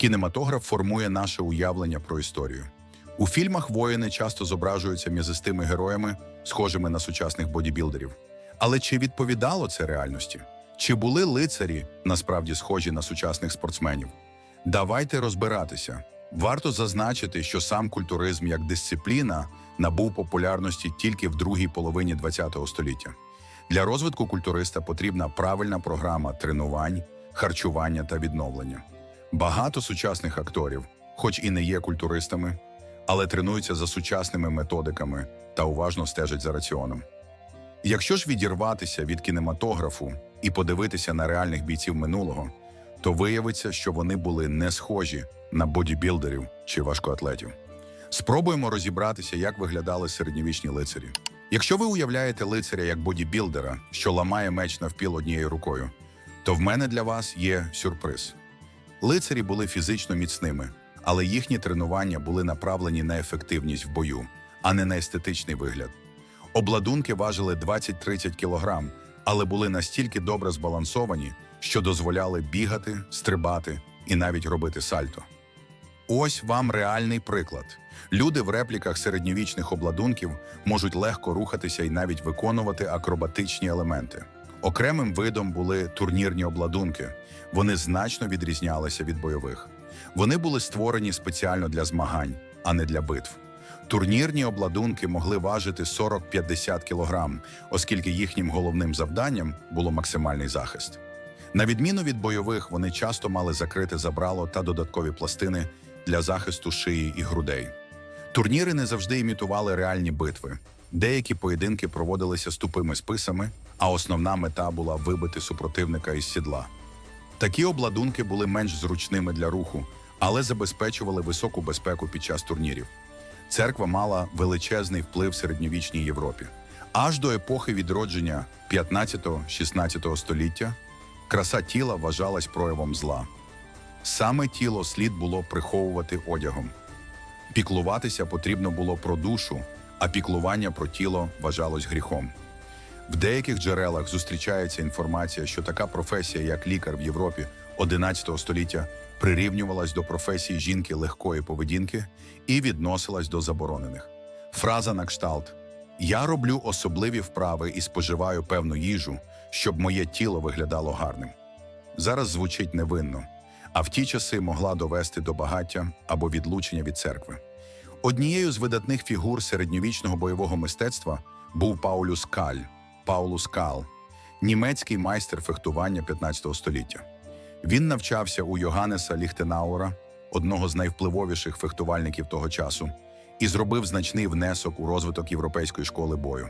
Кінематограф формує наше уявлення про історію. У фільмах воїни часто зображуються м'язистими героями, схожими на сучасних бодібілдерів. Але чи відповідало це реальності? Чи були лицарі насправді схожі на сучасних спортсменів? Давайте розбиратися. Варто зазначити, що сам культуризм як дисципліна набув популярності тільки в другій половині ХХ століття. Для розвитку культуриста потрібна правильна програма тренувань, харчування та відновлення. Багато сучасних акторів, хоч і не є культуристами, але тренуються за сучасними методиками та уважно стежать за раціоном. Якщо ж відірватися від кінематографу і подивитися на реальних бійців минулого, то виявиться, що вони були не схожі на бодібілдерів чи важкоатлетів. Спробуємо розібратися, як виглядали середньовічні лицарі. Якщо ви уявляєте лицаря як бодібілдера, що ламає меч навпіл однією рукою, то в мене для вас є сюрприз. Лицарі були фізично міцними, але їхні тренування були направлені на ефективність в бою, а не на естетичний вигляд. Обладунки важили 20-30 кілограм, але були настільки добре збалансовані, що дозволяли бігати, стрибати і навіть робити сальто. Ось вам реальний приклад. Люди в репліках середньовічних обладунків можуть легко рухатися і навіть виконувати акробатичні елементи. Окремим видом були турнірні обладунки. Вони значно відрізнялися від бойових. Вони були створені спеціально для змагань, а не для битв. Турнірні обладунки могли важити 40-50 кілограм, оскільки їхнім головним завданням було максимальний захист. На відміну від бойових, вони часто мали закрите забрало та додаткові пластини для захисту шиї і грудей. Турніри не завжди імітували реальні битви. Деякі поєдинки проводилися з тупими списами, а основна мета була вибити супротивника із сідла. Такі обладунки були менш зручними для руху, але забезпечували високу безпеку під час турнірів. Церква мала величезний вплив в середньовічній Європі. Аж до епохи відродження 15-16 століття краса тіла вважалась проявом зла. Саме тіло слід було приховувати одягом. Піклуватися потрібно було про душу, а піклування про тіло вважалось гріхом. В деяких джерелах зустрічається інформація, що така професія, як лікар в Європі 11 століття, прирівнювалась до професії жінки легкої поведінки і відносилась до заборонених. Фраза на кшталт Я роблю особливі вправи і споживаю певну їжу, щоб моє тіло виглядало гарним. Зараз звучить невинно, а в ті часи могла довести до багаття або відлучення від церкви. Однією з видатних фігур середньовічного бойового мистецтва був Паулюс Каль, Паулус Кал, німецький майстер фехтування 15 століття. Він навчався у Йоганнеса Ліхтенауера, одного з найвпливовіших фехтувальників того часу, і зробив значний внесок у розвиток європейської школи бою.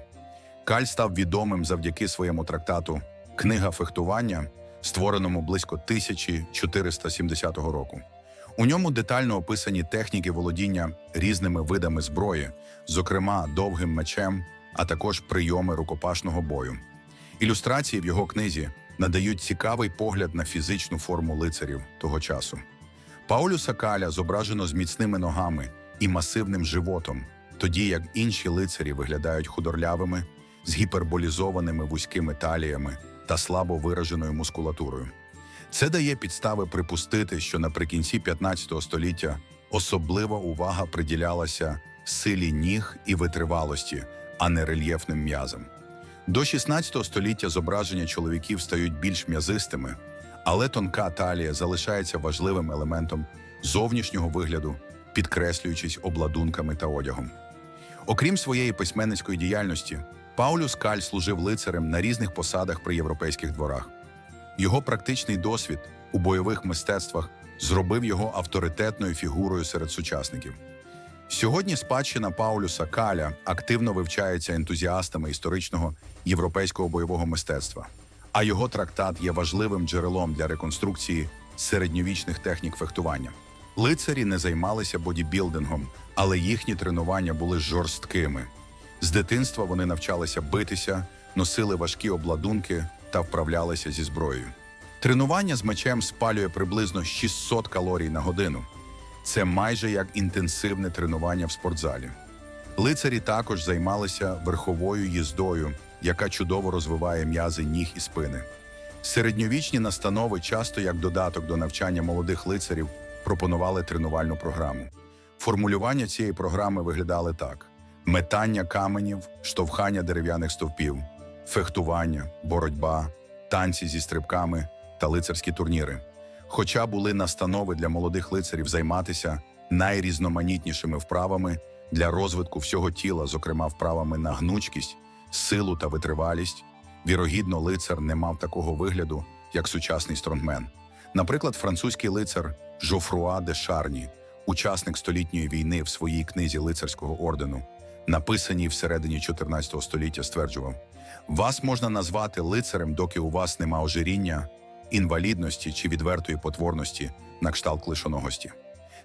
Каль став відомим завдяки своєму трактату Книга фехтування, створеному близько 1470 року. У ньому детально описані техніки володіння різними видами зброї, зокрема довгим мечем, а також прийоми рукопашного бою. Ілюстрації в його книзі надають цікавий погляд на фізичну форму лицарів того часу. Паулюса Каля зображено з міцними ногами і масивним животом, тоді як інші лицарі виглядають худорлявими, з гіперболізованими вузькими таліями та слабо вираженою мускулатурою. Це дає підстави припустити, що наприкінці 15 століття особлива увага приділялася силі ніг і витривалості, а не рельєфним м'язам. До 16 століття зображення чоловіків стають більш м'язистими, але тонка талія залишається важливим елементом зовнішнього вигляду, підкреслюючись обладунками та одягом. Окрім своєї письменницької діяльності, Паулюс Каль служив лицарем на різних посадах при європейських дворах. Його практичний досвід у бойових мистецтвах зробив його авторитетною фігурою серед сучасників. Сьогодні спадщина Паулюса Каля активно вивчається ентузіастами історичного європейського бойового мистецтва, а його трактат є важливим джерелом для реконструкції середньовічних технік фехтування. Лицарі не займалися бодібілдингом, але їхні тренування були жорсткими. З дитинства вони навчалися битися, носили важкі обладунки та вправлялися зі зброєю. Тренування з мечем спалює приблизно 600 калорій на годину. Це майже як інтенсивне тренування в спортзалі. Лицарі також займалися верховою їздою, яка чудово розвиває м'язи ніг і спини. Середньовічні настанови часто як додаток до навчання молодих лицарів пропонували тренувальну програму. Формулювання цієї програми виглядали так: метання каменів, штовхання дерев'яних стовпів, фехтування, боротьба, танці зі стрибками та лицарські турніри. Хоча були настанови для молодих лицарів займатися найрізноманітнішими вправами для розвитку всього тіла, зокрема вправами на гнучкість, силу та витривалість, вірогідно, лицар не мав такого вигляду, як сучасний стронгмен. Наприклад, французький лицар Жофруа де Шарні, учасник столітньої війни в своїй книзі лицарського ордену, написаній всередині 14 століття, стверджував: вас можна назвати лицарем, доки у вас нема ожиріння, інвалідності чи відвертої потворності на кшталт клишоногості.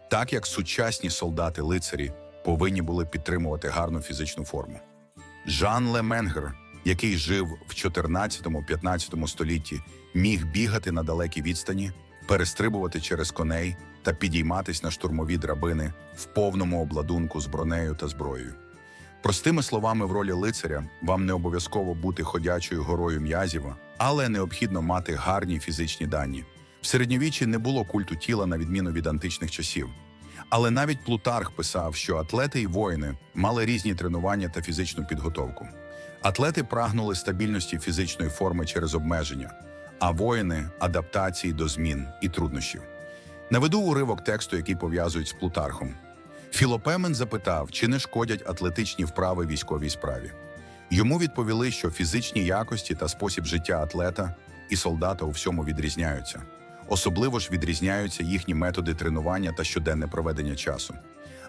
Так як сучасні солдати-лицарі повинні були підтримувати гарну фізичну форму. Жан Леменгер, який жив в 14-15 столітті, міг бігати на далекій відстані, перестрибувати через коней та підійматись на штурмові драбини в повному обладунку з бронею та зброєю. Простими словами, в ролі лицаря вам не обов'язково бути ходячою горою м'язів, але необхідно мати гарні фізичні дані. В середньовіччі не було культу тіла на відміну від античних часів. Але навіть Плутарх писав, що атлети і воїни мали різні тренування та фізичну підготовку. Атлети прагнули стабільності фізичної форми через обмеження, а воїни адаптації до змін і труднощів. Наведу уривок тексту, який пов'язують з Плутархом. Філопемен запитав, чи не шкодять атлетичні вправи військовій справі. Йому відповіли, що фізичні якості та спосіб життя атлета і солдата у всьому відрізняються. Особливо ж відрізняються їхні методи тренування та щоденне проведення часу.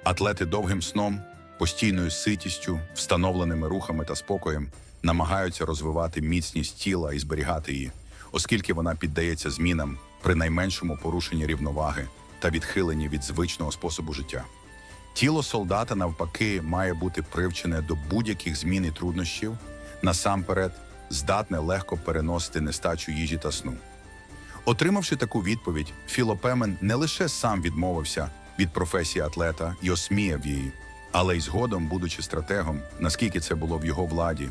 Атлети довгим сном, постійною ситістю, встановленими рухами та спокоєм намагаються розвивати міцність тіла і зберігати її, оскільки вона піддається змінам при найменшому порушенні рівноваги та відхиленні від звичного способу життя. Тіло солдата, навпаки, має бути привчене до будь-яких змін і труднощів, насамперед, здатне легко переносити нестачу їжі та сну. Отримавши таку відповідь, Філопемен не лише сам відмовився від професії атлета і осміяв її, але й згодом, будучи стратегом, наскільки це було в його владі,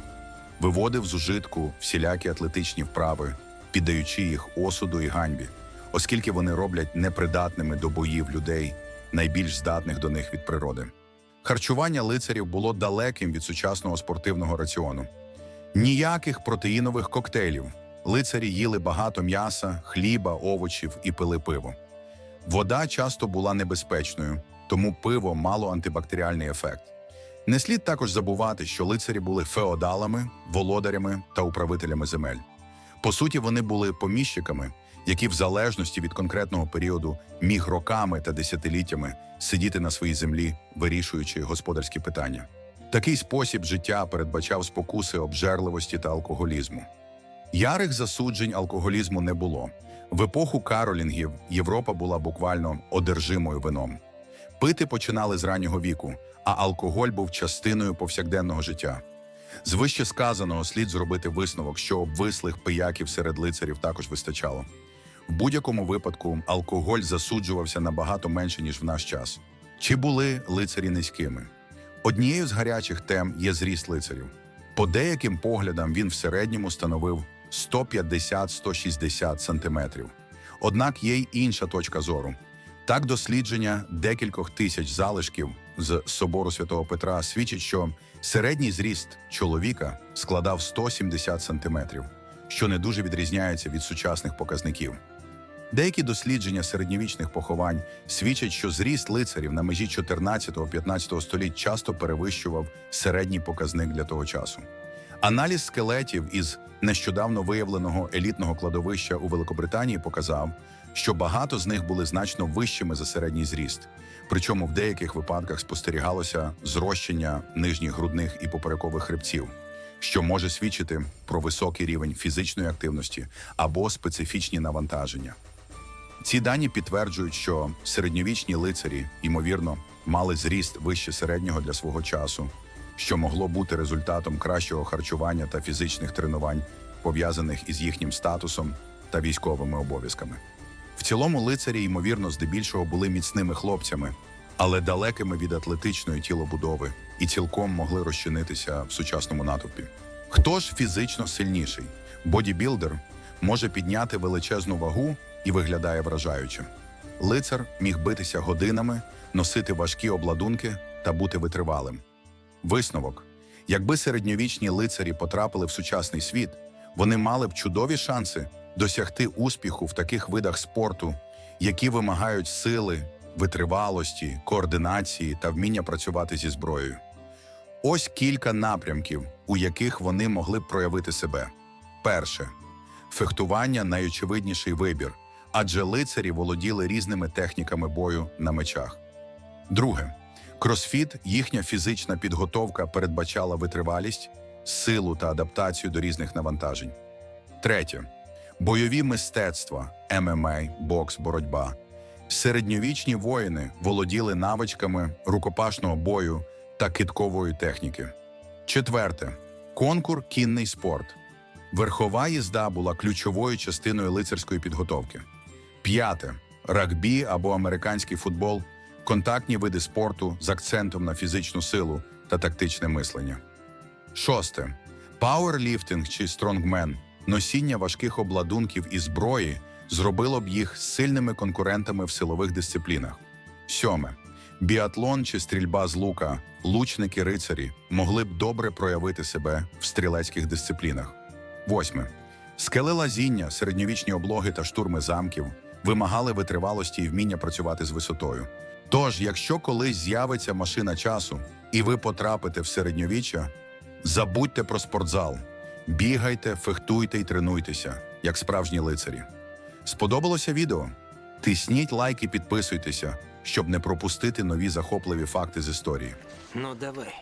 виводив з ужитку всілякі атлетичні вправи, піддаючи їх осуду і ганьбі, оскільки вони роблять непридатними до боїв людей, найбільш здатних до них від природи. Харчування лицарів було далеким від сучасного спортивного раціону. Ніяких протеїнових коктейлів. Лицарі їли багато м'яса, хліба, овочів і пили пиво. Вода часто була небезпечною, тому пиво мало антибактеріальний ефект. Не слід також забувати, що лицарі були феодалами, володарями та управителями земель. По суті, вони були поміщиками, які в залежності від конкретного періоду міг роками та десятиліттями сидіти на своїй землі, вирішуючи господарські питання. Такий спосіб життя передбачав спокуси обжерливості та алкоголізму. Ярих засуджень алкоголізму не було. В епоху каролінгів Європа була буквально одержимою вином. Пити починали з раннього віку, а алкоголь був частиною повсякденного життя. З вище сказаного слід зробити висновок, що обвислих пияків серед лицарів також вистачало. В будь-якому випадку алкоголь засуджувався набагато менше, ніж в наш час. Чи були лицарі низькими? Однією з гарячих тем є зріст лицарів. По деяким поглядам він в середньому становив 150-160 сантиметрів. Однак є й інша точка зору. Так, дослідження декількох тисяч залишків з собору святого Петра свідчить, що середній зріст чоловіка складав 170 сантиметрів, що не дуже відрізняється від сучасних показників. Деякі дослідження середньовічних поховань свідчать, що зріст лицарів на межі 14-15 століть часто перевищував середній показник для того часу. Аналіз скелетів із нещодавно виявленого елітного кладовища у Великобританії показав, що багато з них були значно вищими за середній зріст. Причому в деяких випадках спостерігалося зрощення нижніх грудних і поперекових хребців, що може свідчити про високий рівень фізичної активності або специфічні навантаження. Ці дані підтверджують, що середньовічні лицарі, ймовірно, мали зріст вище середнього для свого часу, що могло бути результатом кращого харчування та фізичних тренувань, пов'язаних із їхнім статусом та військовими обов'язками. В цілому лицарі, ймовірно, здебільшого були міцними хлопцями, але далекими від атлетичної тілобудови і цілком могли розчинитися в сучасному натовпі. Хто ж фізично сильніший? Бодібілдер може підняти величезну вагу і виглядає вражаюче. лицар міг битися годинами, носити важкі обладунки та бути витривалим. Висновок: якби середньовічні лицарі потрапили в сучасний світ, вони мали б чудові шанси досягти успіху в таких видах спорту, які вимагають сили, витривалості, координації та вміння працювати зі зброєю. Ось кілька напрямків, у яких вони могли б проявити себе. Перше фехтування найочевидніший вибір, адже лицарі володіли різними техніками бою на мечах. Друге, кросфіт, їхня фізична підготовка передбачала витривалість, силу та адаптацію до різних навантажень. Третє бойові мистецтва, ММА, бокс, боротьба. Середньовічні воїни володіли навичками рукопашного бою та киткової техніки. Четверте конкур кінний спорт. Верхова їзда була ключовою частиною лицарської підготовки. П'яте рагбі або американський футбол контактні види спорту з акцентом на фізичну силу та тактичне мислення. Шосте пауерліфтинг чи стронгмен носіння важких обладунків і зброї зробило б їх сильними конкурентами в силових дисциплінах. Сьоме біатлон чи стрільба з лука, лучники рицарі могли б добре проявити себе в стрілецьких дисциплінах. Восьме. Скелелазіння, середньовічні облоги та штурми замків вимагали витривалості і вміння працювати з висотою. Тож, якщо колись з'явиться машина часу і ви потрапите в середньовіччя, забудьте про спортзал, бігайте, фехтуйте і тренуйтеся, як справжні лицарі. Сподобалося відео? Тисніть лайк і підписуйтеся, щоб не пропустити нові захопливі факти з історії. Ну давай.